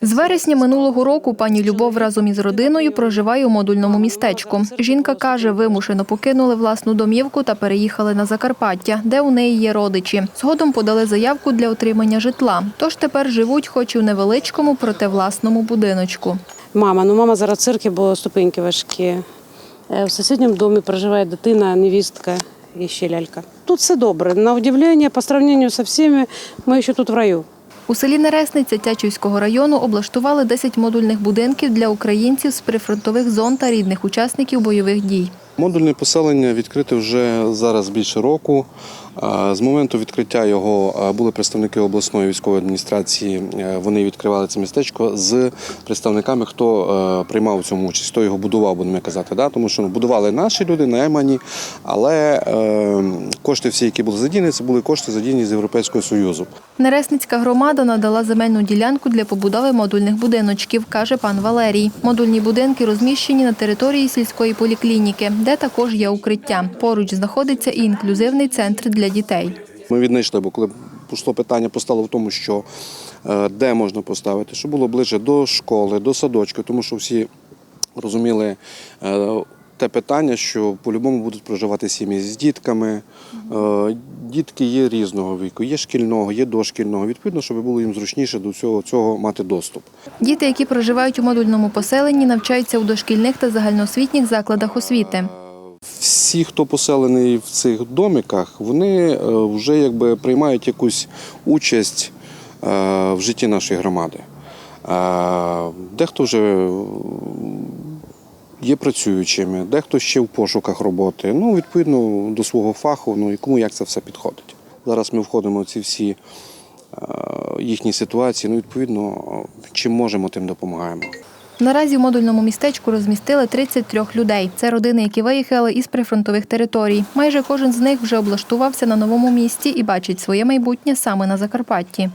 З вересня минулого року пані Любов разом із родиною проживає у модульному містечку. Жінка каже, вимушено покинули власну домівку та переїхали на Закарпаття, де у неї є родичі. Згодом подали заявку для отримання житла. Тож тепер живуть, хоч і в невеличкому, проте власному будиночку. Мама, ну мама зараз церкві, бо ступеньки важкі. Е, В сусідньому домі проживає дитина, невістка і ще лялька. Тут все добре. На удивлення, по сравнению со всіми, ми ще тут в раю. У селі Нересниця Тячівського району облаштували 10 модульних будинків для українців з прифронтових зон та рідних учасників бойових дій. Модульне поселення відкрите вже зараз більше року. З моменту відкриття його були представники обласної військової адміністрації. Е, Вони відкривали це містечко з представниками, хто е, приймав у цьому участь, хто його будував, будемо казати. Тому що ну, будували наші люди, наймані, але е, кошти всі, які були задіяні, це були кошти задіяні з Європейського Союзу. Нересницька громада надала земельну ділянку для побудови модульних будиночків, каже пан Валерій. Модульні будинки розміщені на території сільської поліклініки, де також є укриття. Поруч знаходиться і інклюзивний центр для дітей. Ми віднайшли, бо коли пішло питання постало в тому, що е, де можна поставити, щоб було ближче до школи, до садочку, тому що всі розуміли е, те питання, що по-любому будуть проживати сім'ї з дітками. Дітки є різного віку, є шкільного, є дошкільного. Відповідно, щоб було їм зручніше до цього, цього мати доступ. Діти, які проживають у модульному поселенні, навчаються у дошкільних та загальноосвітніх закладах освіти. Всі, хто поселений в цих домиках, вони е, вже якби приймають якусь участь е, в житті нашої громади. Е, Дехто вже є працюючими, дехто ще в пошуках роботи. Ну, відповідно до свого фаху, ну і кому як це все підходить. Зараз ми входимо в ці всі е, їхні ситуації. Ну, відповідно, чим можемо, тим допомагаємо. Наразі в модульному містечку розмістили 33 людей. Це родини, які виїхали із прифронтових територій. Майже кожен з них вже облаштувався на новому місці і бачить своє майбутнє саме на Закарпатті.